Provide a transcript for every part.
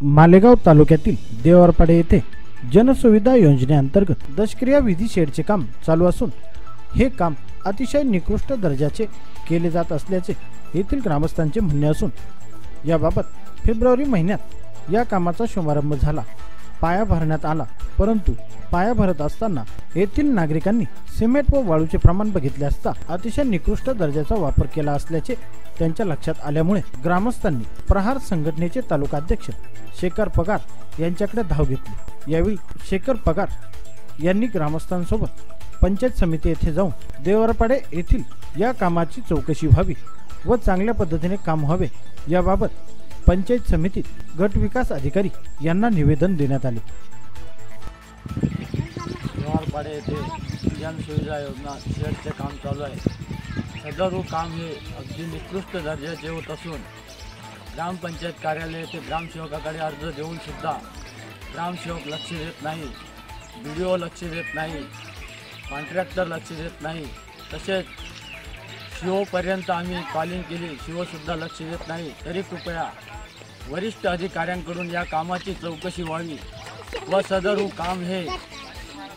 मालेगाव तालुक्यातील देवरपाडे येथे जनसुविधा योजनेअंतर्गत दशक्रिया विधी शेडचे काम चालू असून हे काम अतिशय निकृष्ट दर्जाचे केले जात असल्याचे येथील ग्रामस्थांचे म्हणणे असून याबाबत फेब्रुवारी महिन्यात या कामाचा शुभारंभ झाला. पाया भरण्यात आला. परंतु पाया भरत असताना येथील नागरिकांनी सिमेंट व वाळूचे प्रमाण बघितले असता अतिशय निकृष्ट दर्जाचा वापर केला असल्याचे त्यांच्या लक्षात आल्यामुळे ग्रामस्थांनी प्रहार संघटनेचे तालुकाध्यक्ष शेखर पगार यांच्याकडे धाव घेतली. यावेळी शेखर पगार यांनी ग्रामस्थांसोबत पंचायत समिती येथे जाऊन देवरपाडे येथील या कामाची चौकशी व्हावी व चांगल्या पद्धतीने काम व्हावे याबाबत पंचायत समितीत गट विकास अधिकारी यांना निवेदन देण्यात आले. जवारपाडे येथे जनसुविधा योजना शेडचे काम चालू आहे. सदर काम हे अगदी निकृष्ट दर्जाचे होत असून ग्रामपंचायत कार्यालय येथे ग्रामसेवकाकडे अर्ज देऊनसुद्धा ग्रामसेवक लक्ष देत नाही बी डी ओ लक्ष देत नाही कॉन्ट्रॅक्टर लक्ष देत नाही तसेच शिवपर्यंत आम्ही कॉलिंग केली शिवसुद्धा लक्ष देत नाही. तरी कृपया वरिष्ठ अधिकाऱ्यांकडून या कामाची चौकशी व्हावी व सदर हो काम हे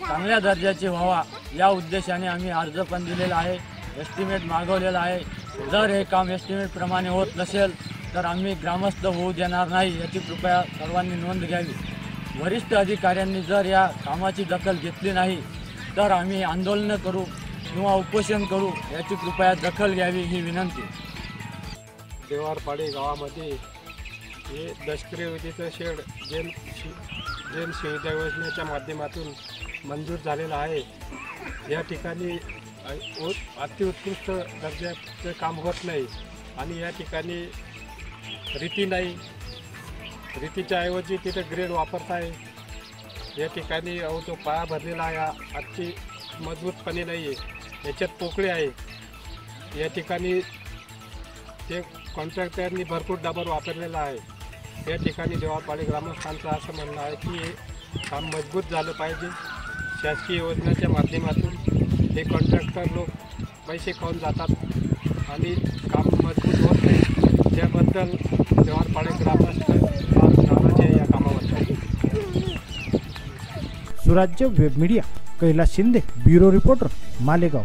चांगल्या दर्जाचे व्हावा या उद्देशाने आम्ही अर्ज पण दिलेला आहे एस्टिमेट मागवलेला आहे. जर हे काम एस्टिमेटप्रमाणे होत नसेल तर आम्ही ग्रामस्थ होऊ देणार नाही याची कृपया सर्वांनी नोंद घ्यावी. वरिष्ठ अधिकाऱ्यांनी जर या कामाची दखल घेतली नाही तर आम्ही आंदोलनं करू किंवा उपोषण करू याची कृपया दखल घ्यावी ही विनंती. देवारपाडे गावामध्ये हे लष्करीवतीचं विधीचं शेड जैन शि जैन सुविधा योजनेच्या माध्यमातून मंजूर झालेलं आहे. या ठिकाणी अ- उ- अतिउत्कृष्ट दर्जाचं काम होत नाही आणि या ठिकाणी रीती नाही. रीतीच्या ऐवजी तिथं ग्रेड वापरत आहे या ठिकाणी अहो तो पाया भरलेला आहे. अति मजबूतपणे नाही आहे. याच्यात पोकळे आहे. या ठिकाणी ते कॉन्ट्रॅक्टरनी भरपूर डबर वापरलेला आहे. या ठिकाणी देवापाडे ग्रामस्थांचं असं म्हणणं आहे की हे काम मजबूत झालं पाहिजे. शासकीय योजनेच्या माध्यमातून हे कॉन्ट्रॅक्टर लोक पैसे खाऊन जातात आणि काम मजबूत होत नाही. त्याबद्दल देवारपाडे ग्रामस्थ नाराज या कामाबद्दल. Surajya web media Kailas Shinde bureau reporter Malegaon.